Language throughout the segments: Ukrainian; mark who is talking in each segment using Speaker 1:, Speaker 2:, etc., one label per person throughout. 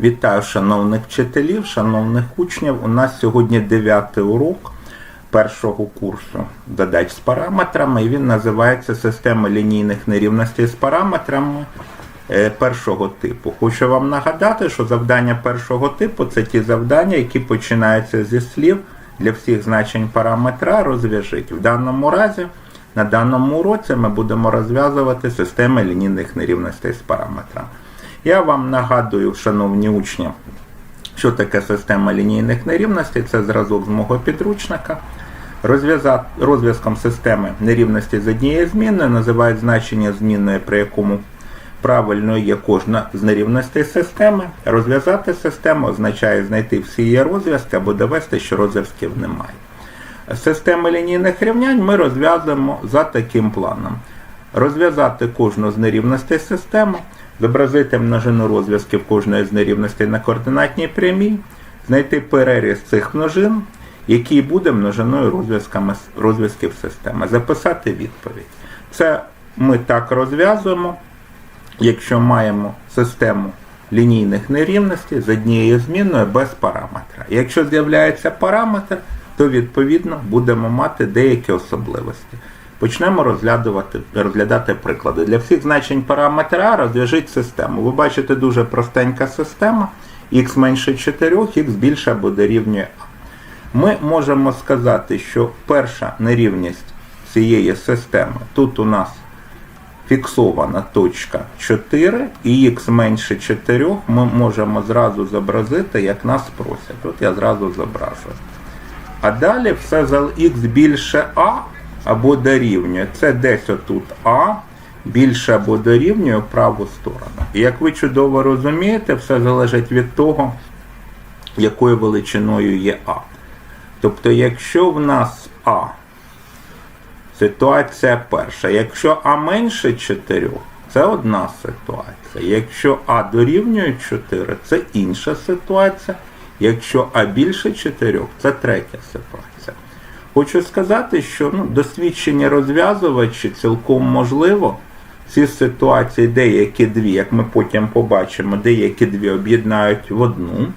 Speaker 1: Вітаю шановних вчителів, шановних учнів. У нас сьогодні дев'ятий урок першого курсу задач з параметрами, і він називається Система лінійних нерівностей з параметрами е, першого типу. Хочу вам нагадати, що завдання першого типу це ті завдання, які починаються зі слів для всіх значень параметра розв'яжіть. В даному разі, на даному уроці ми будемо розв'язувати системи лінійних нерівностей з параметрами. Я вам нагадую, шановні учні, що таке система лінійних нерівностей, це зразок з мого підручника. Розв'язком системи нерівності з однією змінною називають значення змінної, при якому правильною є кожна з нерівностей системи. Розв'язати систему означає знайти всі її розв'язки або довести, що розв'язків немає. Системи лінійних рівнянь ми розв'язуємо за таким планом. Розв'язати кожну з нерівностей системи, зобразити множину розв'язків кожної з нерівностей на координатній прямій, знайти переріз цих множин, який буде множиною розв'язків системи, записати відповідь. Це ми так розв'язуємо, якщо маємо систему лінійних нерівностей з однією змінною без параметра. Якщо з'являється параметр, то відповідно будемо мати деякі особливості. Почнемо розглядувати, розглядати приклади. Для всіх значень параметра розв'яжіть систему. Ви бачите дуже простенька система, х менше 4, х більше або дорівнює А. Ми можемо сказати, що перша нерівність цієї системи тут у нас фіксована точка 4 і х менше 4 ми можемо зразу зобразити, як нас просять. Тут я зразу зображую. А далі все за х більше А або дорівнює. Це десь отут А більше або дорівнює праву сторону. І як ви чудово розумієте, все залежить від того, якою величиною є А. Тобто, якщо в нас А Ситуація перша. Якщо А менше 4, це одна ситуація. Якщо А дорівнює 4, це інша ситуація. Якщо А більше 4, це третя ситуація. Хочу сказати, що ну, досвідчені розв'язувачі цілком можливо ці ситуації, деякі дві, як ми потім побачимо, деякі дві об'єднають в одну.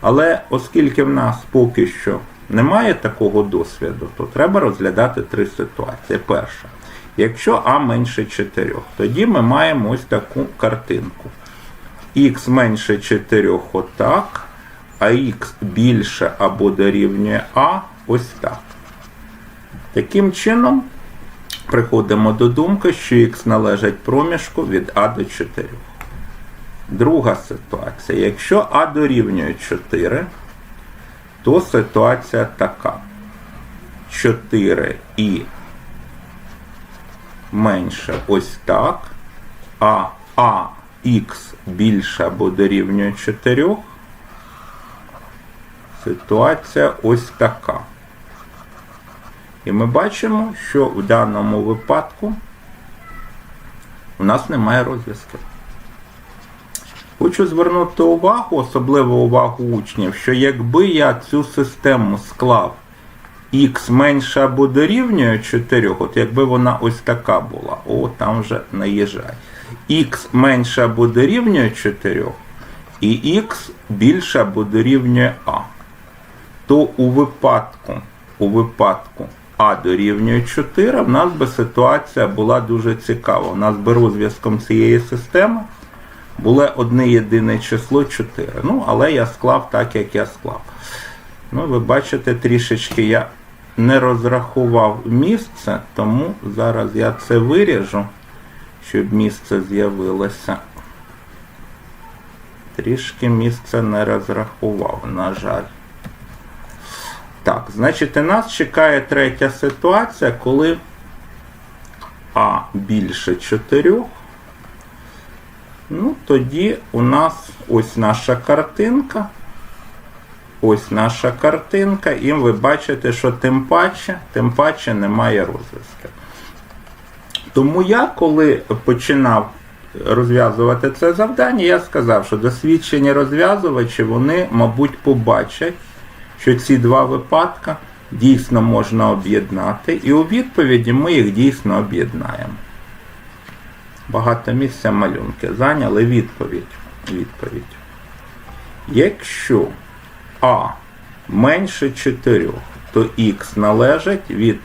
Speaker 1: Але оскільки в нас поки що немає такого досвіду, то треба розглядати три ситуації. Перша. Якщо А менше 4, тоді ми маємо ось таку картинку. Х менше 4 отак, а х більше або дорівнює А ось так. Таким чином, приходимо до думки, що х належить проміжку від А до 4. Друга ситуація. Якщо А дорівнює 4, то ситуація така. 4 і менше ось так, а АХ більше або дорівнює 4, ситуація ось така. І ми бачимо, що в даному випадку у нас немає розв'язків. Хочу звернути увагу, особливо увагу учнів, що якби я цю систему склав х менше або дорівнює 4, от якби вона ось така була, о, там вже наїжджає. х менше або дорівнює 4 і х більше або дорівнює а, то у випадку, у випадку а дорівнює 4, в нас би ситуація була дуже цікава. У нас би розв'язком цієї системи було одне єдине число 4. Ну, але я склав так, як я склав. Ну, ви бачите, трішечки я не розрахував місце, тому зараз я це виріжу, щоб місце з'явилося. Трішки місце не розрахував, на жаль. Так, значить, нас чекає третя ситуація, коли А більше 4. Ну, тоді у нас ось наша картинка. Ось наша картинка, і ви бачите, що тим паче, тим паче немає розв'язків. Тому я, коли починав розв'язувати це завдання, я сказав, що досвідчені розв'язувачі, вони, мабуть, побачать, що ці два випадка дійсно можна об'єднати, і у відповіді ми їх дійсно об'єднаємо. Багато місця малюнки зайняли відповідь. відповідь. Якщо А менше 4, то х належить від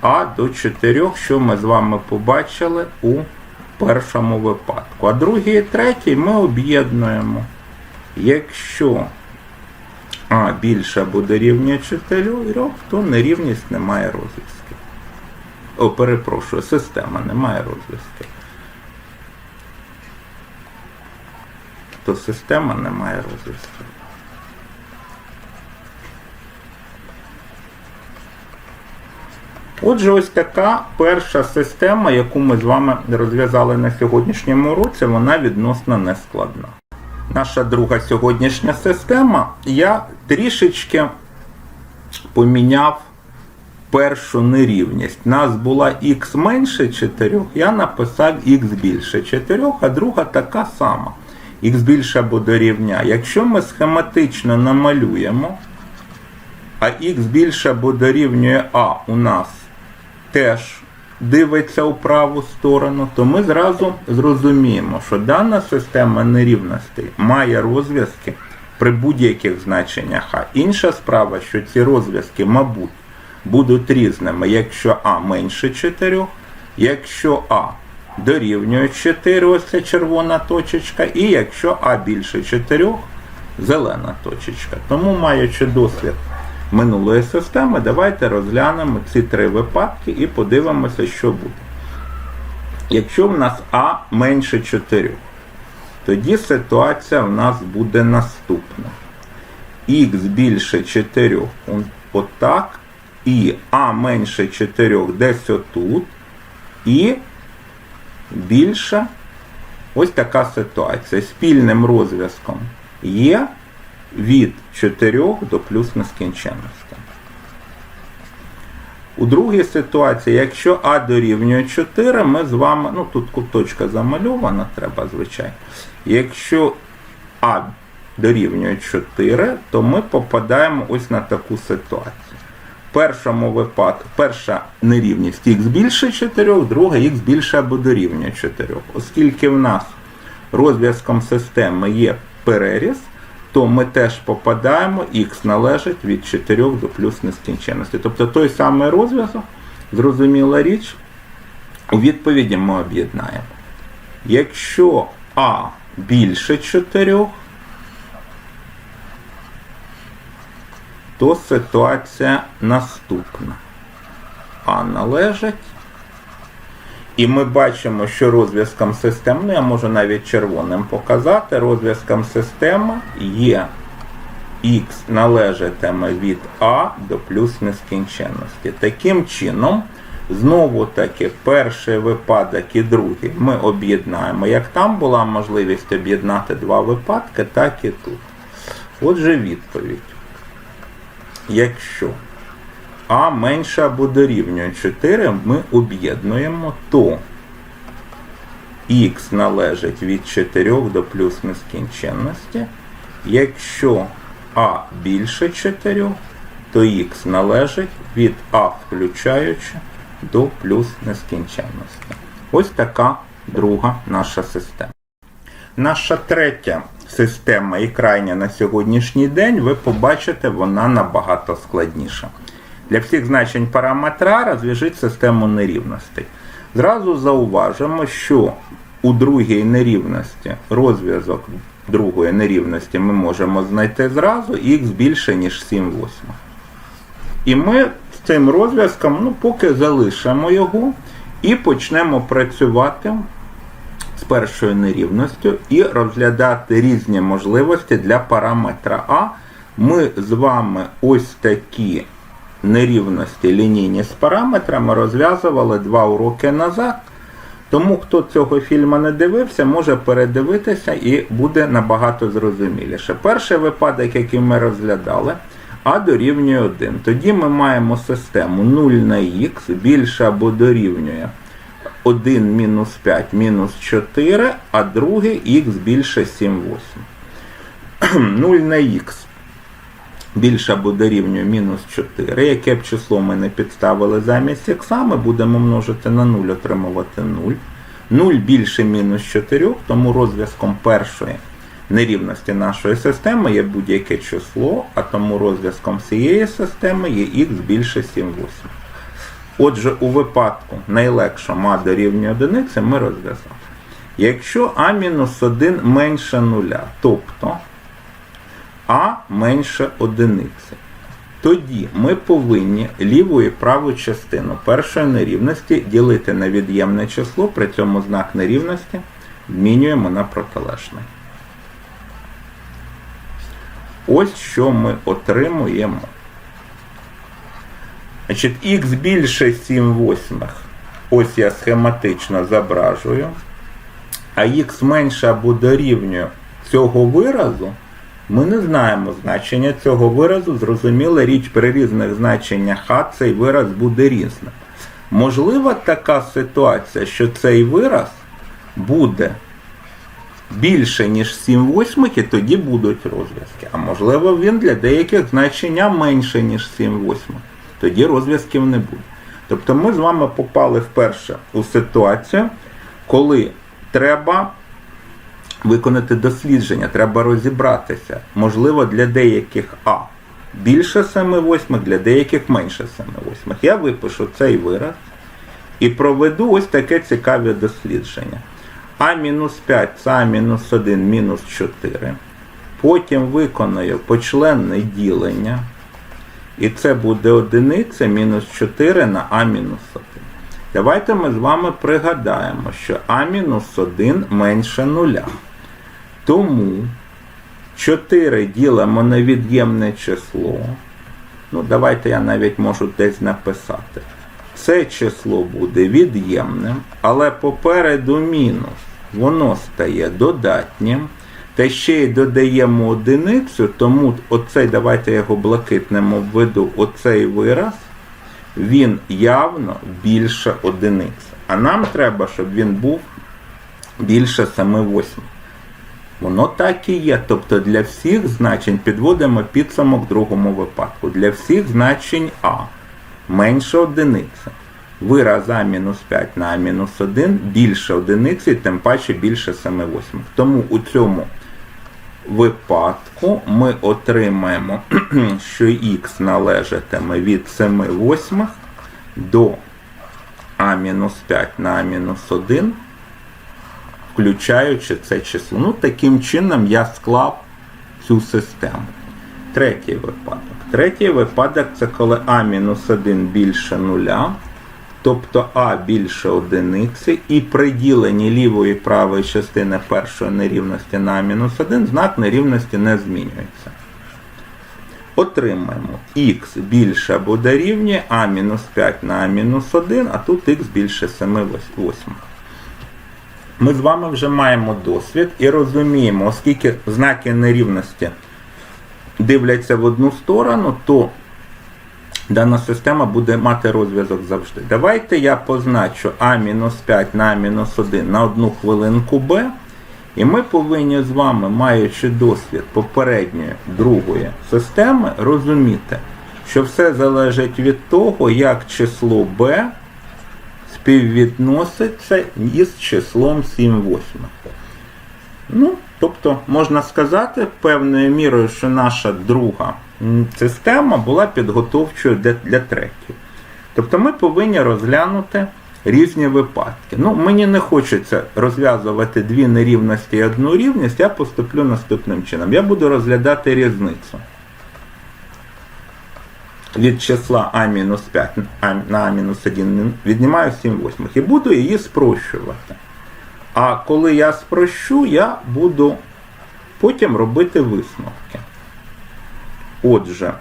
Speaker 1: А до 4, що ми з вами побачили у першому випадку. А другий і третій ми об'єднуємо. Якщо А більше буде рівня 4, то нерівність не має розв'язки. О, перепрошую, система не має розв'язки. То система не має розв'язки. Отже, ось така перша система, яку ми з вами розв'язали на сьогоднішньому уроці, вона відносно нескладна. Наша друга сьогоднішня система, я трішечки поміняв першу нерівність. Нас була х менше 4, я написав х більше 4, а друга така сама. Х більше буде рівня. Якщо ми схематично намалюємо, а х більше буде рівнює А у нас теж дивиться у праву сторону, то ми зразу зрозуміємо, що дана система нерівностей має розв'язки при будь-яких значеннях А. Інша справа, що ці розв'язки, мабуть, будуть різними, якщо А менше 4, якщо А дорівнює 4, ось ця червона точечка, і якщо А більше 4, зелена точечка. Тому, маючи досвід минулої системи, давайте розглянемо ці три випадки і подивимося, що буде. Якщо в нас А менше 4, тоді ситуація в нас буде наступна. Х більше 4 отак, і А менше 4 десь отут, і більше ось така ситуація. Спільним розв'язком є від 4 до плюс нескінченності. У другій ситуації, якщо А дорівнює 4, ми з вами, ну тут куточка замальована, треба, звичайно. Якщо А дорівнює 4, то ми попадаємо ось на таку ситуацію. Першому випадку, перша нерівність х більше 4, друга х більше або дорівнює 4. Оскільки в нас розв'язком системи є переріз, то ми теж попадаємо, х належить від 4 до плюс нескінченності. Тобто той самий розв'язок, зрозуміла річ, у відповіді ми об'єднаємо. Якщо А більше 4, то ситуація наступна. А належить. І ми бачимо, що розв'язком системи, ну я можу навіть червоним показати, розв'язком системи є х належатиме від А до плюс нескінченності. Таким чином, знову таки, перший випадок і другий ми об'єднаємо. Як там була можливість об'єднати два випадки, так і тут. Отже, відповідь. Якщо а менше або дорівнює 4, ми об'єднуємо, то х належить від 4 до плюс нескінченності. Якщо А більше 4, то х належить від А включаючи до плюс нескінченності. Ось така друга наша система. Наша третя система і крайня на сьогоднішній день, ви побачите, вона набагато складніша. Для всіх значень параметра розв'яжіть систему нерівностей. Зразу зауважимо, що у другій нерівності розв'язок другої нерівності ми можемо знайти зразу х більше, ніж 7 восьмих. І ми з цим розв'язком ну, поки залишимо його і почнемо працювати з першою нерівністю і розглядати різні можливості для параметра А. Ми з вами ось такі нерівності лінійні з параметрами розв'язували два уроки назад. Тому, хто цього фільму не дивився, може передивитися і буде набагато зрозуміліше. Перший випадок, який ми розглядали, а дорівнює 1. Тоді ми маємо систему 0 на х більше або дорівнює 1 мінус 5 мінус 4, а другий х більше 7 8. 0 на х більше або дорівнює мінус 4. Яке б число ми не підставили замість х, ми будемо множити на 0, отримувати 0. 0 більше мінус 4, тому розв'язком першої нерівності нашої системи є будь-яке число, а тому розв'язком цієї системи є х більше 7 восьмих. Отже, у випадку найлегшому а дорівнює одиниці ми розв'язали. Якщо а-1 менше нуля, тобто а менше одиниці, тоді ми повинні ліву і праву частину першої нерівності ділити на від'ємне число, при цьому знак нерівності змінюємо на протилежний. Ось що ми отримуємо. Значить, х більше 7 восьмих. Ось я схематично зображую. А х менше або дорівнює цього виразу, ми не знаємо значення цього виразу. Зрозуміла річ, при різних значеннях а цей вираз буде різним. Можлива така ситуація, що цей вираз буде більше, ніж 7 восьмих, і тоді будуть розв'язки. А можливо, він для деяких значення менше, ніж 7 восьмих. Тоді розв'язків не буде. Тобто ми з вами попали вперше у ситуацію, коли треба виконати дослідження, треба розібратися. Можливо, для деяких А більше 7 восьмих, для деяких менше 7 восьмих. Я випишу цей вираз і проведу ось таке цікаве дослідження. А-5 це А-1 мінус 4. Потім виконаю почленне ділення. І це буде одиниця мінус 4 на А мінус 1. Давайте ми з вами пригадаємо, що А мінус 1 менше 0. Тому 4 ділимо на від'ємне число. Ну, давайте я навіть можу десь написати. Це число буде від'ємним, але попереду мінус. Воно стає додатнім. Та ще й додаємо одиницю, тому оцей, давайте його блакитним обведу, оцей вираз, він явно більше одиниці. А нам треба, щоб він був більше 7 восьмих. Воно так і є. Тобто для всіх значень підводимо підсумок в другому випадку. Для всіх значень А менше одиниці. Вираз А мінус 5 на А-1 більше одиниці, тим паче більше 7 восьмих. Тому у цьому випадку ми отримаємо, що х належатиме від 7 восьмих до А-5 на А-1, включаючи це число. Ну, таким чином я склав цю систему. Третій випадок. Третій випадок це коли А-1 більше нуля. Тобто А більше одиниці, і при діленні лівої і правої частини першої нерівності на А-1 знак нерівності не змінюється. Отримаємо х більше або дорівнює А-5 на А-1, а тут х більше 7 восьмих. Ми з вами вже маємо досвід і розуміємо, оскільки знаки нерівності дивляться в одну сторону, то дана система буде мати розв'язок завжди. Давайте я позначу А-5 на А-1 на одну хвилинку Б. І ми повинні з вами, маючи досвід попередньої другої системи, розуміти, що все залежить від того, як число b співвідноситься із числом 7 восьмих. Ну, тобто, можна сказати певною мірою, що наша друга система була підготовчою для, для третьої. Тобто ми повинні розглянути різні випадки. Ну, Мені не хочеться розв'язувати дві нерівності і одну рівність, я поступлю наступним чином. Я буду розглядати різницю. Від числа А-5 на А-1 віднімаю 7 восьмих і буду її спрощувати. А коли я спрощу, я буду потім робити висновки. Отже,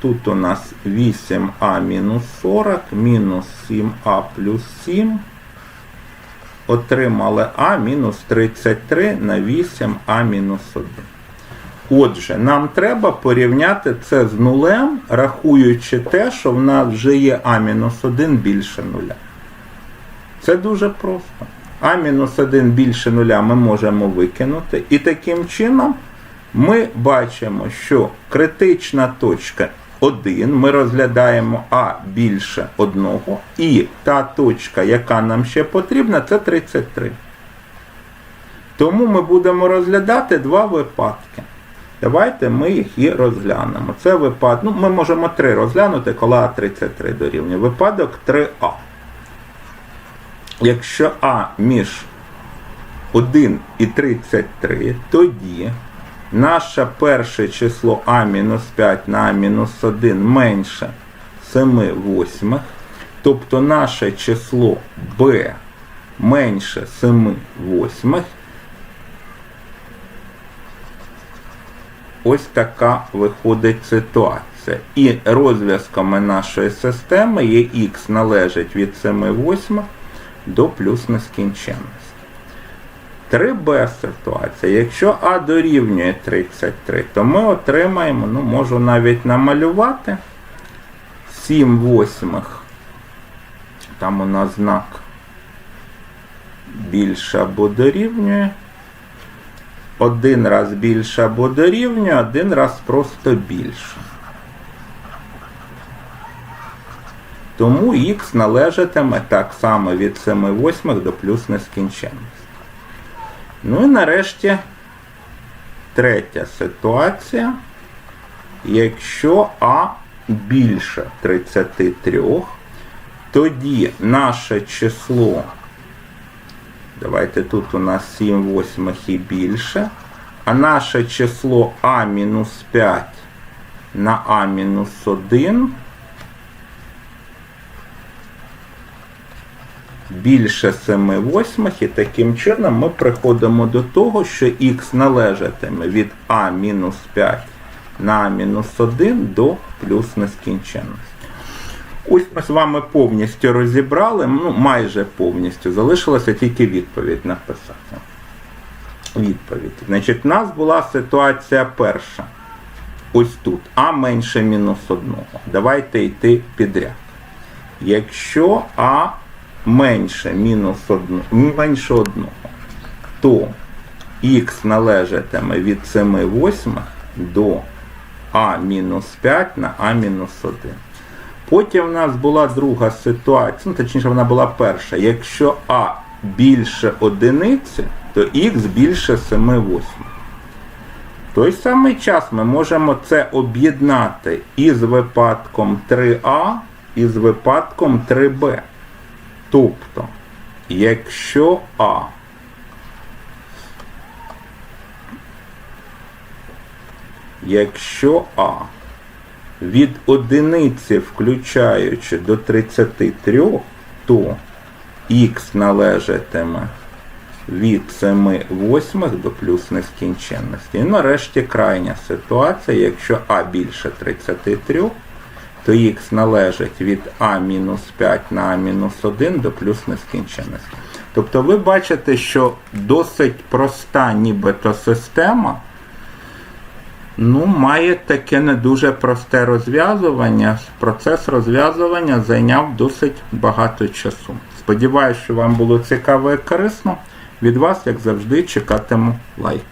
Speaker 1: тут у нас 8А-40 мінус 7а плюс 7. Отримали А мінус 33 на 8а мінус 1. Отже, нам треба порівняти це з нулем, рахуючи те, що в нас вже є А-1 більше нуля. Це дуже просто. А-1 більше нуля ми можемо викинути. І таким чином ми бачимо, що критична точка 1, ми розглядаємо А більше 1, і та точка, яка нам ще потрібна, це 33. Тому ми будемо розглядати два випадки. Давайте ми їх і розглянемо. Це випадок, ну ми можемо три розглянути, коли А33 дорівнює. Випадок 3А. Якщо А між 1 і 33, тоді наше перше число А-5 на А-1 менше 7 восьмих, тобто наше число Б менше 7 восьмих. Ось така виходить ситуація. І розв'язками нашої системи є х належить від 7 восьмих до плюс нескінченності. 3b ситуація. Якщо А дорівнює 33, то ми отримаємо, ну можу навіть намалювати 7 восьмих. Там у нас знак більше або дорівнює. Один раз більше або дорівнює, один раз просто більше. Тому х належатиме так само від 7 восьмих до плюс нескінченності. Ну і нарешті третя ситуація. Якщо А більше 33, тоді наше число, давайте тут у нас 7 восьмих і більше, а наше число А-5 на А-1 більше 7 восьмих, і таким чином ми приходимо до того, що х належатиме від А-5 на А-1 до плюс нескінченності. Ось ми з вами повністю розібрали, ну майже повністю, залишилося тільки відповідь написати. Відповідь. Значить, у нас була ситуація перша. Ось тут. А менше мінус 1. Давайте йти підряд. Якщо А менше мінус 1, менше 1, то х належатиме від 7 восьмих до А-5 на А-1. Потім в нас була друга ситуація, ну точніше вона була перша. Якщо А більше одиниці, то х більше 7 восьмих. В той самий час ми можемо це об'єднати із випадком 3А і з випадком 3Б. Тобто, якщо А якщо А від одиниці включаючи до 33, то х належатиме від 7 восьмих до плюс нескінченності. І нарешті крайня ситуація, якщо А більше 33, то х належить від А-5 на А-1 до плюс нескінченності. Тобто ви бачите, що досить проста нібито система ну, має таке не дуже просте розв'язування. Процес розв'язування зайняв досить багато часу. Сподіваюсь, що вам було цікаво і корисно. Від вас, як завжди, чекатиму лайк.